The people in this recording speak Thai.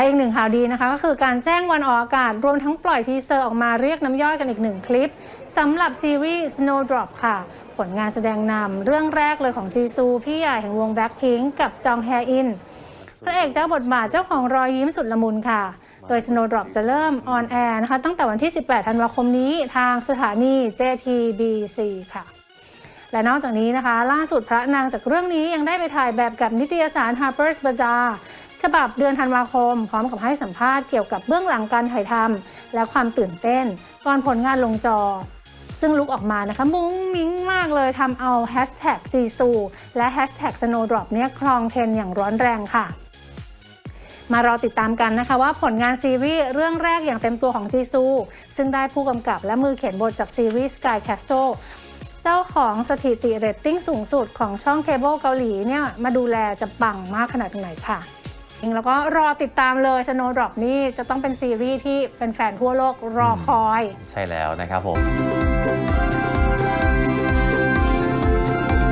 และอีกหนึ่งข่าวดีนะคะ ก็คือการแจ้งวันออกอากาศ รวมทั้งปล่อยทีเซอร์ออกมาเรียกน้ำย่อยกันอีกหนึ่งคลิปสำหรับซีรีส์ Snowdrop ค่ะ ผลงานแสดงนำเรื่องแรกเลยของจีซู พี่ใหญ่แห่งวง Blackpink กับจองแฮอินพระเอกเจ้าบทบาทเจ้าของรอยยิ้มสุดละมุนค่ะ โดย Snowdrop จะเริ่มออนแอร์นะคะตั้งแต่วันที่ 18 ธันวาคมนี้ทางสถานี JTBC ค่ะ และนอกจากนี้นะคะ ล่าสุดพระนางจากเรื่องนี้ยังได้ไปถ่ายแบบกับนิตยสาร Harper's Bazaar ฉบับเดือนธันวาคม พร้อมกับให้สัมภาษณ์เกี่ยวกับเบื้องหลังการถ่ายทำและความตื่นเต้น ก่อนผลงานลงจอ ซึ่งลุกออกมานะคะ มุ้งมิ้งมากเลยทำเอาแฮชแท็กจีซูและแฮชแท็ก Snowdrop เนี่ยครองเทรนอย่างร้อนแรงค่ะมารอติดตามกันนะคะว่าผลงานซีรีส์เรื่องแรกอย่างเต็มตัวของจีซู ซึ่งได้ผู้กำกับและมือเขียนบทจากซีรีส์ Sky Castle เจ้าของสถิติเรตติ้งสูงสุดของช่องเคเบิลเกาหลีเนี่ยมาดูแลจะปังมากขนาดไหนค่ะ แล้วก็รอติดตามเลย Snowdrop นี่จะต้องเป็นซีรีส์ที่เป็นแฟนทั่วโลกรอคอย ใช่แล้วนะครับผม